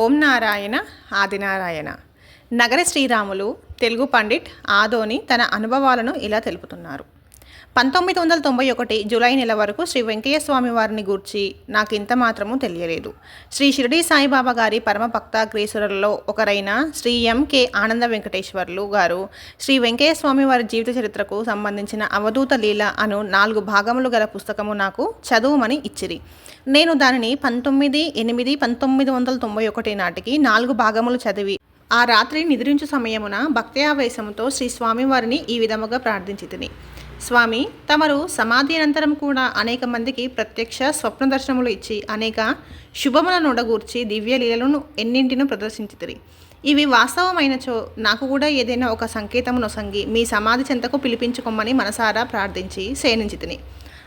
ఓం నారాయణ ఆదినారాయణ. నగర శ్రీరాములు తెలుగు పండిట్ ఆదోని తన అనుభవాలను ఇలా తెలుపుతున్నారు. పంతొమ్మిది వందల తొంభై ఒకటి జూలై నెల వరకు శ్రీ వెంకయ్య స్వామి వారిని గూర్చి నాకు ఇంత మాత్రము తెలియలేదు. శ్రీ షిరిడి సాయిబాబా గారి పరమ భక్త ఒకరైన శ్రీ ఎంకే ఆనంద వెంకటేశ్వర్లు గారు శ్రీ వెంకయ్య స్వామి వారి జీవిత చరిత్రకు సంబంధించిన అవధూత లీల అను నాలుగు భాగములు గల పుస్తకము నాకు చదువుమని ఇచ్చిరి. నేను దానిని పంతొమ్మిది ఎనిమిది పంతొమ్మిది వందల తొంభై ఒకటి నాటికి నాలుగు భాగములు చదివి ఆ రాత్రి నిద్రించు సమయమున భక్త్యావేశముతో శ్రీ స్వామివారిని ఈ విధముగా ప్రార్థించి స్వామి తమరు సమాధి అనంతరం కూడా అనేక మందికి ప్రత్యక్ష స్వప్న దర్శనములు ఇచ్చి అనేక శుభములను ఉడగూర్చి దివ్య లీలలను ఎన్నింటినూ ప్రదర్శించితిరి. ఇవి వాస్తవమైనచో నాకు కూడా ఏదైనా ఒక సంకేతమును సంగి మీ సమాధి చెంతకు పిలిపించుకోమని మనసారా ప్రార్థించి శయనించితిని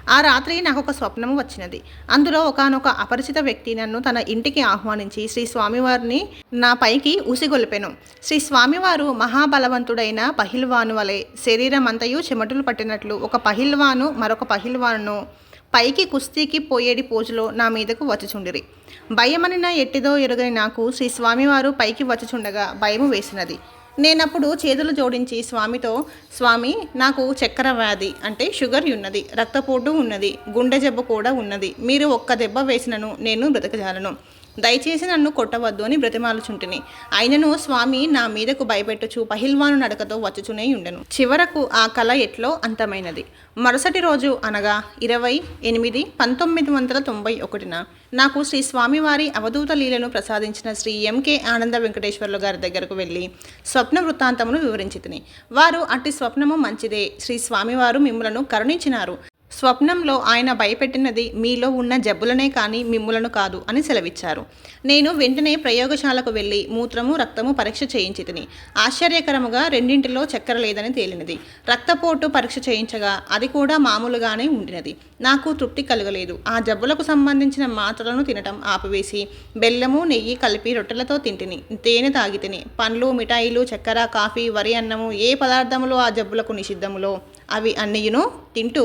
ఆ రాత్రి నాకు ఒక స్వప్నము వచ్చినది. అందులో ఒకానొక అపరిచిత వ్యక్తి నన్ను తన ఇంటికి ఆహ్వానించి శ్రీ స్వామివారిని నా పైకి ఉసిగొలిపెను శ్రీ స్వామివారు మహాబలవంతుడైన పహిల్వాను వలె శరీరం అంతయు చెమటలు పట్టినట్లు ఒక పహిల్వాను మరొక పహిల్వాను పైకి కుస్తీకి పోయేడి పోజులో నా మీదకు వచ్చుచుండిరి. భయమని నా ఎట్టిదో ఎరుగని నాకు శ్రీ స్వామివారు పైకి వచ్చుచుండగా భయము వేసినది. నేనప్పుడు చేతులు జోడించి స్వామితో స్వామి నాకు చక్కెర వ్యాధి అంటే షుగర్ ఉన్నది రక్తపోటు ఉన్నది గుండె జబ్బు కూడా ఉన్నది. మీరు ఒక్క దెబ్బ వేసినను నేను బ్రతకజాలను. దయచేసి నన్ను కొట్టవద్దు అని బ్రతిమాలుచుంటిని. అయినను స్వామి నా మీదకు భయపెట్టుచు పహిల్వాను నడకతో వచ్చుచునే ఉండెను. చివరకు ఆ కళ ఎట్లో అంతమైనది. మరుసటి రోజు అనగా ఇరవై ఎనిమిది పంతొమ్మిది వందల తొంభై ఒకటిన నాకు శ్రీ స్వామివారి అవధూత లీలను ప్రసాదించిన శ్రీ ఎంకే ఆనంద వెంకటేశ్వర్లు గారి దగ్గరకు వెళ్ళి స్వప్న వృత్తాంతమును వివరించితిని. వారు అట్టి స్వప్నము మంచిదే. శ్రీ స్వామివారు మిమ్మలను కరుణించినారు. స్వప్నంలో ఆయన భయపెట్టినది మీలో ఉన్న జబ్బులనే కానీ మిమ్ములను కాదు అని సెలవిచ్చారు. నేను వెంటనే ప్రయోగశాలకు వెళ్ళి మూత్రము రక్తము పరీక్ష చేయించి తిని ఆశ్చర్యకరముగా రెండింటిలో చక్కెర లేదని తేలినది. రక్తపోటు పరీక్ష చేయించగా అది కూడా మామూలుగానే ఉండినది. నాకు తృప్తి కలగలేదు. ఆ జబ్బులకు సంబంధించిన మాత్రలను తినటం ఆపివేసి బెల్లము నెయ్యి కలిపి రొట్టెలతో తింటిని. తేనె తాగి తిని పండ్లు మిఠాయిలు చక్కెర కాఫీ వరి అన్నము ఏ పదార్థములు ఆ జబ్బులకు నిషిద్ధములో? అవి అన్నయ్యను తింటూ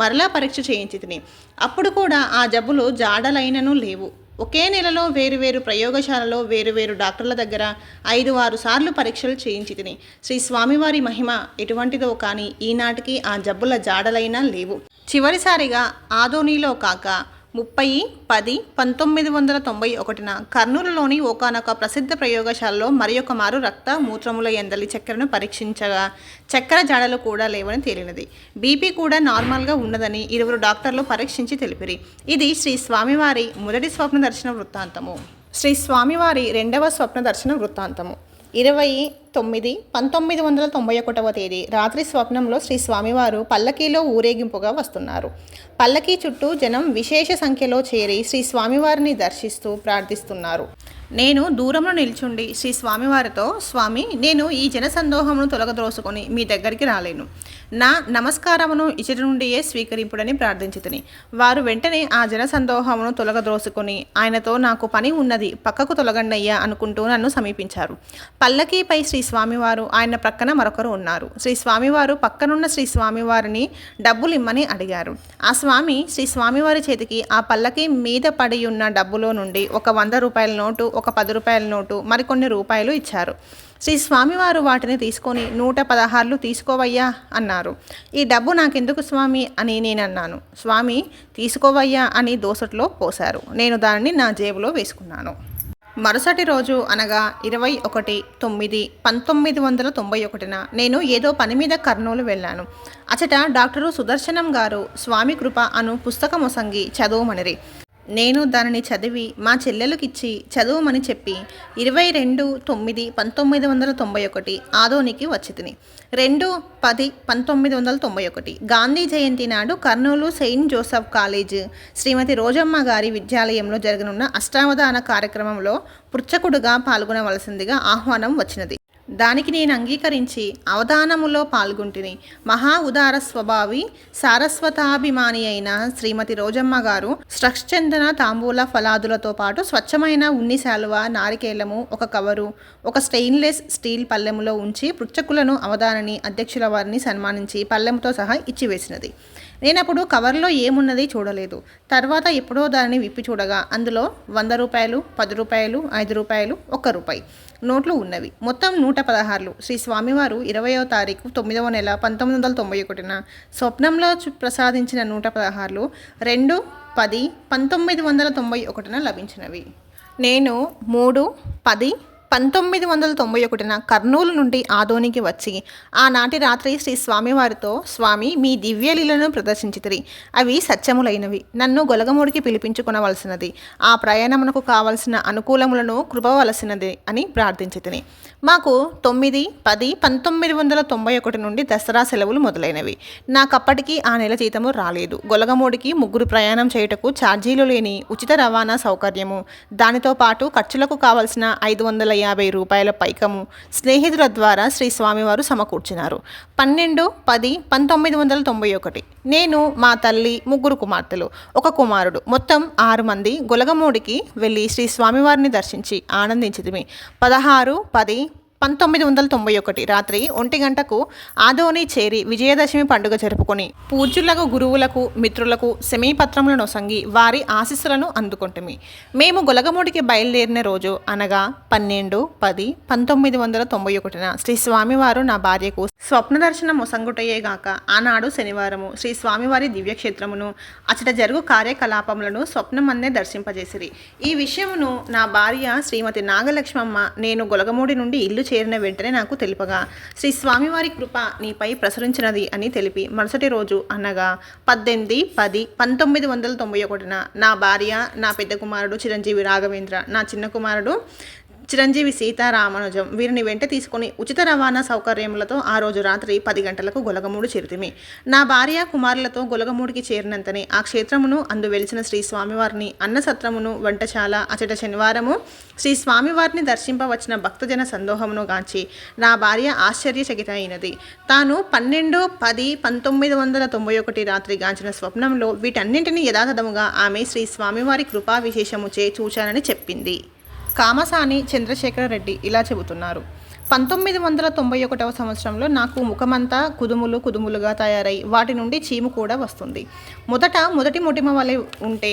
మరలా పరీక్ష చేయించి తిని. అప్పుడు కూడా ఆ జబ్బులు జాడలైనను లేవు. ఒకే నెలలో వేరువేరు ప్రయోగశాలలో వేరువేరు డాక్టర్ల దగ్గర ఐదు ఆరు సార్లు పరీక్షలు చేయించి తిని. శ్రీ స్వామివారి మహిమ ఎటువంటిదో కానీ ఈనాటికి ఆ జబ్బుల జాడలైనా లేవు. చివరిసారిగా ఆదోనిలో కాక ముప్పై పది పంతొమ్మిది వందల తొంభై ఒకటిన కర్నూలులోని ఒకనొక ప్రసిద్ధ ప్రయోగశాలలో మరి ఒక మారు రక్త మూత్రముల ఎందలి చక్కెరను పరీక్షించగా చక్కెర జాడలు కూడా లేవని తేలినది. బీపీ కూడా నార్మల్గా ఉన్నదని ఇరువురు డాక్టర్లు పరీక్షించి తెలిపిరి. ఇది శ్రీ స్వామివారి మొదటి స్వప్న దర్శన వృత్తాంతము. శ్రీ స్వామివారి రెండవ స్వప్న దర్శన వృత్తాంతము. ఇరవై తొమ్మిది పంతొమ్మిది వందల తొంభై ఒకటవ తేదీ రాత్రి స్వప్నంలో శ్రీ స్వామివారు పల్లకీలో ఊరేగింపుగా వస్తున్నారు. పల్లకీ చుట్టూ జనం విశేష సంఖ్యలో చేరి శ్రీ స్వామివారిని దర్శిస్తూ ప్రార్థిస్తున్నారు. నేను దూరంలో నిల్చుండి శ్రీ స్వామివారితో స్వామి నేను ఈ జనసందోహమును తొలగదోసుకొని తొలగద్రోసుకొని మీ దగ్గరికి రాలేను. నా నమస్కారమును ఇచ్చటి నుండియే స్వీకరింపుడని ప్రార్థించుతుని. వారు వెంటనే ఆ జనసందోహమును తొలగద్రోసుకొని ఆయనతో నాకు పని ఉన్నది పక్కకు తొలగండయ్యా అనుకుంటూ నన్ను సమీపించారు. పల్లకీపై శ్రీ స్వామివారు ఆయన ప్రక్కన మరొకరు ఉన్నారు. శ్రీ స్వామివారు పక్కనున్న శ్రీ స్వామివారిని డబ్బులు ఇమ్మని అడిగారు. ఆ స్వామి శ్రీ స్వామివారి చేతికి ఆ పల్లకి మీద పడి ఉన్న డబ్బులో నుండి ఒక వంద రూపాయల నోటు ఒక పది రూపాయల నోటు మరికొన్ని రూపాయలు ఇచ్చారు. శ్రీ స్వామివారు వాటిని తీసుకొని నూట పదహారులు తీసుకోవయ్యా అన్నారు. ఈ డబ్బు నాకెందుకు స్వామి అని నేను అన్నాను స్వామి తీసుకోవయ్యా అని దోసట్లో పోశారు. నేను దానిని నా జేబులో వేసుకున్నాను. మరుసటి రోజు అనగా ఇరవై ఒకటి తొమ్మిది పంతొమ్మిది వందల తొంభై ఒకటిన నేను ఏదో పని మీద కర్నూలు వెళ్ళాను. అచట డాక్టరు సుదర్శనం గారు స్వామి కృప అను పుస్తకం ఒసంగి చదవమనిరి. నేను దానిని చదివి మా చెల్లెలకిచ్చి చదువుమని చెప్పి ఇరవై రెండు తొమ్మిది పంతొమ్మిది వందల తొంభై ఒకటి ఆదోనికి వచ్చి తిని రెండు పది పంతొమ్మిది వందల తొంభై ఒకటి గాంధీ జయంతి నాడు Kurnool saint Joseph college Shrimati Rojamma గారి విద్యాలయంలో జరగనున్న అష్టావధాన కార్యక్రమంలో పృచ్చకుడుగా పాల్గొనవలసిందిగా ఆహ్వానం వచ్చినది. దానికి నేను అంగీకరించి అవధానములో పాల్గొంటిని. మహా ఉదార స్వభావి సారస్వతాభిమాని అయిన శ్రీమతి రోజమ్మ గారు స్రక్షచందన తాంబూల ఫలాదులతో పాటు స్వచ్ఛమైన ఉన్ని శాలువ నారికేలము ఒక కవరు ఒక స్టెయిన్లెస్ స్టీల్ పల్లెములో ఉంచి పృచ్చకులను అవధానని అధ్యక్షుల వారిని సన్మానించి పల్లెముతో సహా ఇచ్చివేసినది. నేనప్పుడు కవర్లో ఏమున్నది చూడలేదు. తర్వాత ఎప్పుడో దానిని విప్పి చూడగా అందులో వంద రూపాయలు పది రూపాయలు ఐదు రూపాయలు ఒక్క రూపాయి నోట్లు ఉన్నవి. మొత్తం నూట పదహారులు. శ్రీ స్వామివారు ఇరవయో తారీఖు తొమ్మిదవ నెల పంతొమ్మిది వందల తొంభై ఒకటిన స్వప్నంలో ప్రసాదించిన నూట పదహారులు రెండు పది పంతొమ్మిది వందల తొంభై ఒకటిన లభించినవి. నేను మూడు పది పంతొమ్మిది వందల తొంభై ఒకటిన కర్నూలు నుండి ఆదోనికి వచ్చి ఆనాటి రాత్రి శ్రీ స్వామివారితో స్వామి మీ దివ్యలీలను ప్రదర్శించితిరి. అవి సత్యములైనవి. నన్ను గొలగముడికి పిలిపించుకునవలసినది. ఆ ప్రయాణమునకు కావలసిన అనుకూలములను కృపవలసినది అని ప్రార్థించితిని మాకు తొమ్మిది పది పంతొమ్మిది వందల తొంభై ఒకటి నుండి దసరా సెలవులు మొదలైనవి. నాకప్పటికీ ఆ నెల జీతము రాలేదు. గొలగమూడికి ముగ్గురు ప్రయాణం చేయుటకు ఛార్జీలు లేని ఉచిత రవాణా సౌకర్యము. దానితో పాటు ఖర్చులకు కావలసిన ఐదు వందల యాభై రూపాయల పైకము స్నేహితుల ద్వారా శ్రీ స్వామివారు సమకూర్చినారు. పన్నెండు పది పంతొమ్మిది వందల తొంభై ఒకటి. నేను మా తల్లి ముగ్గురు కుమార్తెలు ఒక కుమారుడు. మొత్తం ఆరు మంది గొలగమూడికి వెళ్ళి శ్రీ స్వామివారిని దర్శించి ఆనందించితిమి. పదహారు పది పంతొమ్మిది వందల తొంభై ఒకటి రాత్రి ఒంటి గంటకు ఆదోని చేరి విజయదశమి పండుగ జరుపుకొని పూజ్యులకు గురువులకు మిత్రులకు సెమీపత్రములను నొసంగి వారి ఆశీస్సులను అందుకుంటుమి. మేము గొలగముడికి బయలుదేరిన రోజు అనగా పన్నెండు పది పంతొమ్మిది వందల తొంభై ఒకటిన శ్రీ స్వామివారు నా భార్యకు స్వప్న దర్శనం మొసంగుటయ్యే గాక ఆనాడు శనివారము శ్రీ స్వామివారి దివ్యక్షేత్రమును అచట జరుగు కార్యకలాపములను స్వప్నమందే దర్శింపజేసిరి. ఈ విషయమును నా భార్య శ్రీమతి నాగలక్ష్మమ్మ నేను గొలగమూడి నుండి ఇల్లు చేరిన వెంటనే నాకు తెలుపగా శ్రీ స్వామివారి కృప నీపై ప్రసరించినది అని తెలిపి మరుసటి రోజు అనగా పద్దెనిమిది పది పంతొమ్మిది వందల తొంభై ఒకటిన నా భార్య నా పెద్ద కుమారుడు చిరంజీవి రాఘవేంద్ర నా చిన్న కుమారుడు చిరంజీవి సీతారామానుజం వీరిని వెంట తీసుకుని ఉచిత రవాణా సౌకర్యములతో ఆ రోజు రాత్రి పది గంటలకు గొలగమూడు చేరితిమి. నా భార్య కుమారులతో గొలగమూడికి చేరినంతనే ఆ క్షేత్రమును అందు వెలిసిన శ్రీ స్వామివారిని అన్నసత్రమును వంటశాల అచట శనివారము శ్రీ స్వామివారిని దర్శింపవచ్చిన భక్తజన సందోహమును గాంచి నా భార్య ఆశ్చర్యచకిత అయినది తాను పన్నెండు పది పంతొమ్మిది వందల తొంభై ఒకటి రాత్రి గాంచిన స్వప్నంలో వీటన్నింటినీ యథాతథముగా ఆమె శ్రీ స్వామివారి కృపా విశేషముచే చూచానని చెప్పింది. కామసాని చంద్రశేఖర రెడ్డి ఇలా చెబుతున్నారు. పంతొమ్మిది వందల తొంభై ఒకటవ సంవత్సరంలో నాకు ముఖమంతా కుదుములు కుదుములుగా తయారై వాటి నుండి చీము కూడా వస్తుంది. మొదట మొదటి మొటిమ వలె ఉంటే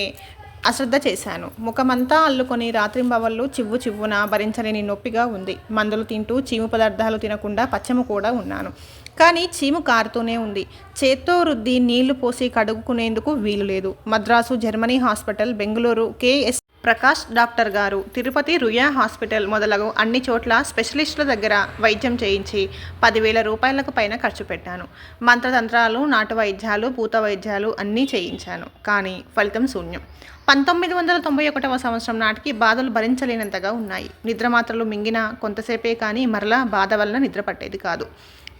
అశ్రద్ధ చేశాను. ముఖమంతా అల్లుకొని రాత్రింబవళ్ళు చివ్వు చివ్వున భరించలేని నొప్పిగా ఉంది. మందులు తింటూ చీము పదార్థాలు తినకుండా పచ్చము కూడా ఉన్నాను. కానీ చీము కారుతూనే ఉంది. చేత్తో రుద్ది నీళ్ళు పోసి కడుగుకునేందుకు వీలు లేదు. Madras Germany hospital Bengaluru K S Prakash doctor గారు. తిరుపతి రుయా హాస్పిటల్ మొదలగు అన్ని చోట్ల స్పెషలిస్టుల దగ్గర వైద్యం చేయించి పదివేల రూపాయలకు పైన ఖర్చు పెట్టాను. మంత్రతంత్రాలు నాటు వైద్యాలు పూత వైద్యాలు అన్నీ చేయించాను. కానీ ఫలితం శూన్యం. పంతొమ్మిది వందల తొంభై ఒకటవ సంవత్సరం నాటికి బాధలు భరించలేనంతగా ఉన్నాయి. నిద్ర మాత్రలు మింగిన కొంతసేపే కానీ మరలా బాధ వలన నిద్ర పట్టేది కాదు.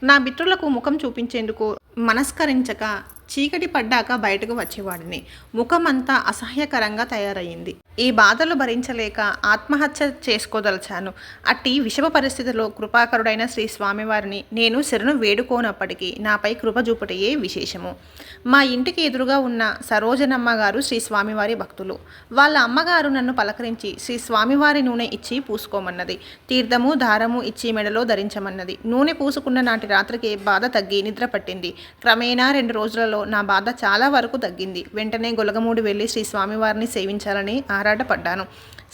నా మిత్రులకు ముఖం చూపించేందుకు మనస్కరించక చీకటి పడ్డాక బయటకు వచ్చేవాడిని. ముఖమంతా అసహ్యకరంగా తయారయ్యింది. ఈ బాధలు భరించలేక ఆత్మహత్య చేసుకోదలచాను. అట్టి విషమ పరిస్థితిలో కృపాకరుడైన శ్రీ స్వామివారిని నేను శరణు వేడుకోనప్పటికీ నాపై కృప చూపటయే విశేషము. మా ఇంటికి ఎదురుగా ఉన్న సరోజనమ్మ గారు శ్రీ స్వామివారి భక్తులు. వాళ్ళ అమ్మగారు నన్ను పలకరించి శ్రీ స్వామివారి నూనె ఇచ్చి పూసుకోమన్నది. తీర్థము దారము ఇచ్చి మెడలో ధరించమన్నది. నూనె పూసుకున్న నాటి రాత్రికి బాధ తగ్గి నిద్ర పట్టింది. క్రమేణా రెండు రోజులలో నా బాధ చాలా వరకు తగ్గింది. వెంటనే గొలగమూడి వెళ్ళి శ్రీ స్వామివారిని సేవించాలని ఆరాటపడ్డాను.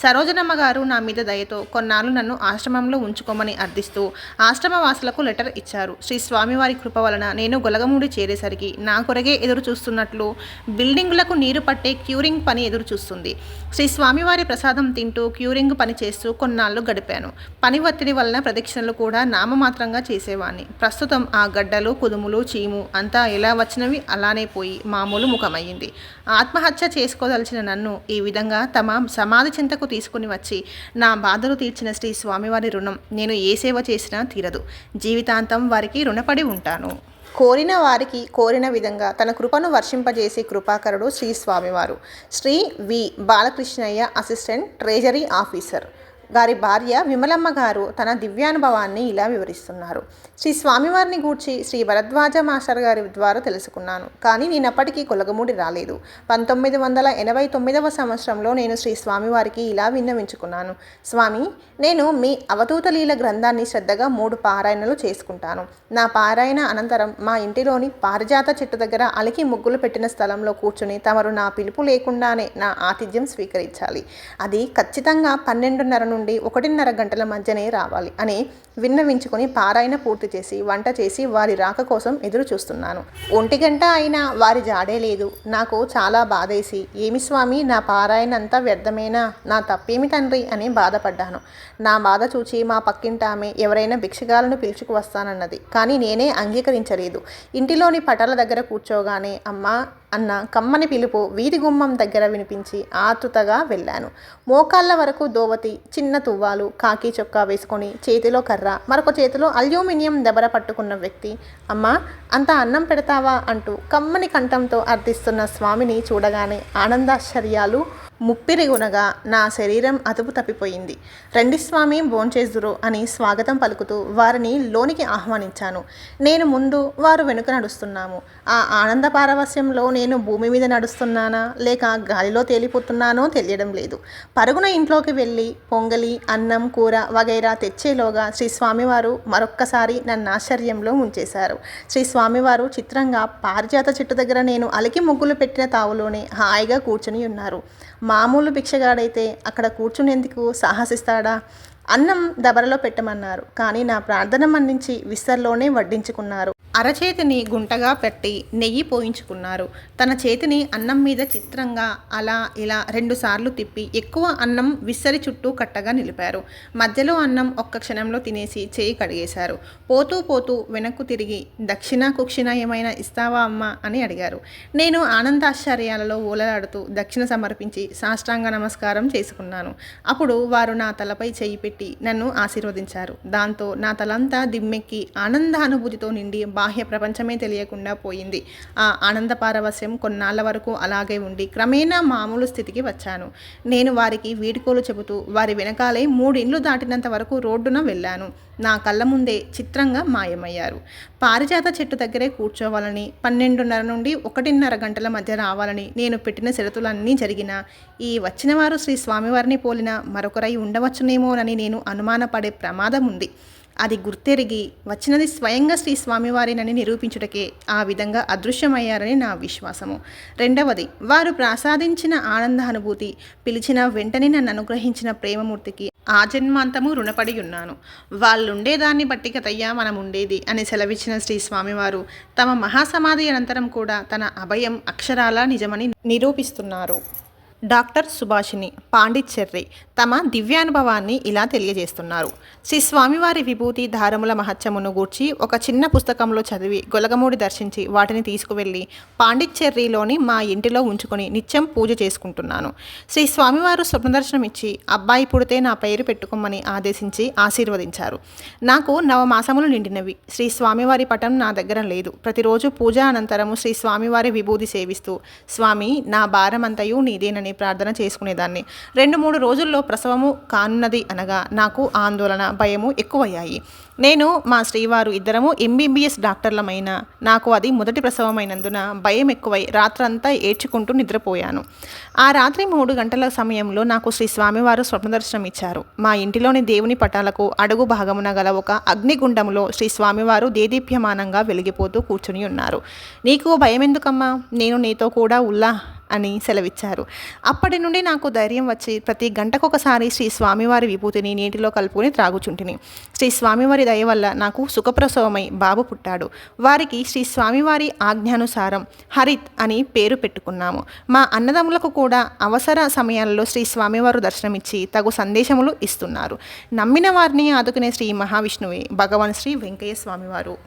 సరోజనమ్మ గారు నా మీద దయతో కొన్నాళ్ళు నన్ను ఆశ్రమంలో ఉంచుకోమని అర్థిస్తూ ఆశ్రమ వాసులకు లెటర్ ఇచ్చారు. శ్రీ స్వామివారి కృప వలన నేను గొలగమూడి చేరేసరికి నా కొరగే ఎదురు చూస్తున్నట్లు బిల్డింగులకు నీరు పట్టే క్యూరింగ్ పని ఎదురు చూస్తుంది. శ్రీ స్వామివారి ప్రసాదం తింటూ క్యూరింగ్ పని చేస్తూ కొన్నాళ్ళు గడిపాను. పని ఒత్తిడి వలన ప్రదక్షిణలు కూడా నామమాత్రంగా చేసేవాణ్ణి. ప్రస్తుతం ఆ గడ్డలు కుదుములు చీము అంతా ఎలా వచ్చినవి అలానే పోయి మామూలు ముఖమయ్యింది. ఆత్మహత్య చేసుకోదలిచిన నన్ను ఈ విధంగా తమ సమాధి చింతకు తీసుకుని వచ్చి నా బాధలు తీర్చిన శ్రీ స్వామివారి రుణం నేను ఏ సేవ చేసినా తీరదు. జీవితాంతం వారికి రుణపడి ఉంటాను. కోరిన వారికి కోరిన విధంగా తన కృపను వర్షింపజేసే కృపాకరుడు శ్రీ స్వామివారు. Shri V. Balakrishnaiah assistant treasury officer. గారి భార్య విమలమ్మ గారు తన దివ్యానుభవాన్ని ఇలా వివరిస్తున్నారు. శ్రీ స్వామివారిని గూర్చి శ్రీ భరద్వాజ మాస్టర్ గారి ద్వారా తెలుసుకున్నాను. కానీ నేను అప్పటికీ కొలగమూడి రాలేదు. పంతొమ్మిది వందల ఎనభై తొమ్మిదవ సంవత్సరంలో నేను శ్రీ స్వామివారికి ఇలా విన్నవించుకున్నాను. స్వామి నేను మీ అవతూతలీల గ్రంథాన్ని శ్రద్ధగా మూడు పారాయణలు చేసుకుంటాను. నా పారాయణ అనంతరం మా ఇంటిలోని పారిజాత చెట్టు దగ్గర అలికి ముగ్గులు పెట్టిన స్థలంలో కూర్చుని తమరు నా పిలుపు లేకుండానే నా ఆతిథ్యం స్వీకరించాలి. అది ఖచ్చితంగా పన్నెండున్నర నుండి ఒకటిన్నర గంటల మధ్యనే రావాలి అని విన్నవించుకొని పారాయణ పూర్తి చేసి వంట చేసి వారి రాక కోసం ఎదురు చూస్తున్నాను. ఒంటి గంట అయినా వారి జాడే లేదు. నాకు చాలా బాధేసి ఏమి స్వామి నా పారాయణ అంతా వ్యర్థమేనా? నా తప్పేమి తండ్రి? అని బాధపడ్డాను. నా బాధ చూచి మా పక్కింటి ఆమె ఎవరైనా భిక్షగాలను పిలుచుకు వస్తానన్నది. కానీ నేనే అంగీకరించలేదు. ఇంటిలోని పటాల దగ్గర కూర్చోగానే అమ్మా అన్న కమ్మని పిలుపు వీధి గుమ్మం దగ్గర వినిపించి ఆతృతగా వెళ్ళాను. మోకాళ్ళ వరకు దోవతి చిన్న తువ్వాలు కాకి చొక్కా వేసుకొని చేతిలో కర్ర మరొక చేతిలో అల్యూమినియం దెబర పట్టుకున్న వ్యక్తి. అమ్మా అంత అన్నం పెడతావా అంటూ కమ్మని కంఠంతో అర్థిస్తున్న స్వామిని చూడగానే ఆనందాశ్చర్యాలు ముప్పిరిగునగా నా శరీరం అదుపు తప్పిపోయింది. రండి స్వామి భోంచేదురు అని స్వాగతం పలుకుతూ వారిని లోనికి ఆహ్వానించాను. నేను ముందు వారు వెనుక నడుస్తున్నాము. ఆ ఆనంద పారవస్యంలో నేను భూమి మీద నడుస్తున్నానా? లేక గాలిలో తేలిపోతున్నానో తెలియడం లేదు. పరుగున ఇంట్లోకి వెళ్ళి పొంగలి అన్నం కూర వగైరా తెచ్చేలోగా శ్రీ స్వామివారు మరొక్కసారి నన్ను ఆశ్చర్యంలో ముంచేశారు. శ్రీ స్వామివారు చిత్రంగా పారిజాత చెట్టు దగ్గర నేను అలికి ముగ్గులు పెట్టిన తావులోనే హాయిగా కూర్చుని ఉన్నారు. మామూలు భిక్షగాడైతే అక్కడ కూర్చునేందుకు సాహసిస్తాడా? అన్నం దబరలో పెట్టమన్నారు. కానీ నా ప్రార్థన మన్నించి విస్తర్లోనే వడ్డించుకున్నారు. అరచేతిని గుంటగా పెట్టి నెయ్యి పోయించుకున్నారు. తన చేతిని అన్నం మీద చిత్రంగా అలా ఇలా రెండుసార్లు తిప్పి ఎక్కువ అన్నం విస్సరి చుట్టూ కట్టగా నిలిపారు. మధ్యలో అన్నం ఒక్క క్షణంలో తినేసి చేయి కడిగేశారు. పోతూ పోతూ వెనక్కు తిరిగి దక్షిణ కుక్షిణ ఏమైనా ఇస్తావా అమ్మా? అని అడిగారు. నేను ఆనందాశ్చర్యాలలో ఊలలాడుతూ దక్షిణ సమర్పించి సాష్టాంగ నమస్కారం చేసుకున్నాను. అప్పుడు వారు నా తలపై చేయి పెట్టి నన్ను ఆశీర్వదించారు. దాంతో నా తలంతా దిమ్మెక్కి ఆనందానుభూతితో నిండి బాహ్య ప్రపంచమే తెలియకుండా పోయింది. ఆ ఆనంద పారవస్యం కొన్నాళ్ళ వరకు అలాగే ఉండి క్రమేణా మామూలు స్థితికి వచ్చాను. నేను వారికి వీడుకోలు చెబుతూ వారి వెనకాలే మూడిండ్లు దాటినంత వరకు రోడ్డున వెళ్ళాను. నా కళ్ళ ముందే చిత్రంగా మాయమయ్యారు. పారిజాత చెట్టు దగ్గరే కూర్చోవాలని పన్నెండున్నర నుండి ఒకటిన్నర గంటల మధ్య రావాలని నేను పెట్టిన షరతులన్నీ జరిగినా ఈ వచ్చిన వారు శ్రీ స్వామివారిని పోలిన మరొకరై ఉండవచ్చునేమోనని నేను అనుమానపడే ప్రమాదం ఉంది అది గుర్తెరిగి వచ్చినది స్వయంగా శ్రీ స్వామివారినని నిరూపించుటకే ఆ విధంగా అదృశ్యమయ్యారని నా విశ్వాసము. రెండవది వారు ప్రసాదించిన ఆనంద అనుభూతి పిలిచిన వెంటనే నన్ను అనుగ్రహించిన ప్రేమమూర్తికి ఆ జన్మాంతము రుణపడి ఉన్నాను వాళ్ళుండేదాన్ని బట్టి కదయ్యా మనం ఉండేది అని సెలవిచ్చిన శ్రీ స్వామివారు తమ మహాసమాధి అనంతరం కూడా తన అభయం అక్షరాల నిజమని నిరూపిస్తున్నారు. డాక్టర్ సుభాషిణి పాండిచ్చెర్రి తమ దివ్యానుభవాన్ని ఇలా తెలియజేస్తున్నారు. శ్రీ స్వామివారి విభూతి ధారముల మహత్యమును గూర్చి ఒక చిన్న పుస్తకంలో చదివి గొలగమూడి దర్శించి వాటిని తీసుకువెళ్ళి పాండిచ్చెర్రిలోని మా ఇంటిలో ఉంచుకొని నిత్యం పూజ చేసుకుంటున్నాను. శ్రీ స్వామివారు స్వప్నదర్శనం ఇచ్చి అబ్బాయి పుడితే నా పేరు పెట్టుకోమని ఆదేశించి ఆశీర్వదించారు. నాకు నవమాసములు నిండినవి. శ్రీ స్వామివారి పటం నా దగ్గర లేదు. ప్రతిరోజు పూజ అనంతరము శ్రీ స్వామివారి విభూతి సేవిస్తూ స్వామి నా భారమంతయు నీదేనని ప్రార్థన చేసుకునేదాన్ని. రెండు మూడు రోజుల్లో ప్రసవము కానున్నది అనగా నాకు ఆందోళన భయము ఎక్కువయ్యాయి. నేను మా శ్రీవారు ఇద్దరము ఎంబీబీఎస్ డాక్టర్లమైన నాకు అది మొదటి ప్రసవమైనందున భయం ఎక్కువై రాత్రంతా ఏడ్చుకుంటూ నిద్రపోయాను. ఆ రాత్రి మూడు గంటల సమయంలో నాకు శ్రీ స్వామివారు స్వప్నదర్శనం ఇచ్చారు. మా ఇంటిలోని దేవుని పటాలకు అడుగు భాగమున గల ఒక అగ్నిగుండంలో శ్రీ స్వామివారు దేదీప్యమానంగా వెలిగిపోతూ కూర్చుని ఉన్నారు. నీకు భయం ఎందుకమ్మా నేను నీతో కూడా ఉల్లా అని సెలవిచ్చారు. అప్పటి నుండి నాకు ధైర్యం వచ్చి ప్రతి గంటకొకసారి శ్రీ స్వామివారి విభూతిని నీటిలో కలుపుకొని త్రాగుచుంటిని. శ్రీ స్వామివారి దయ వల్ల నాకు సుఖప్రసవమై బాబు పుట్టాడు. వారికి శ్రీ స్వామివారి ఆజ్ఞానుసారం హరిత్ అని పేరు పెట్టుకున్నాము. మా అన్నదమ్ములకు కూడా అవసర సమయాల్లో శ్రీ స్వామివారు దర్శనమిచ్చి తగు సందేశములు ఇస్తున్నారు. నమ్మిన వారిని ఆదుకునే శ్రీ మహావిష్ణువే భగవాన్ శ్రీ వెంకయ్య స్వామివారు.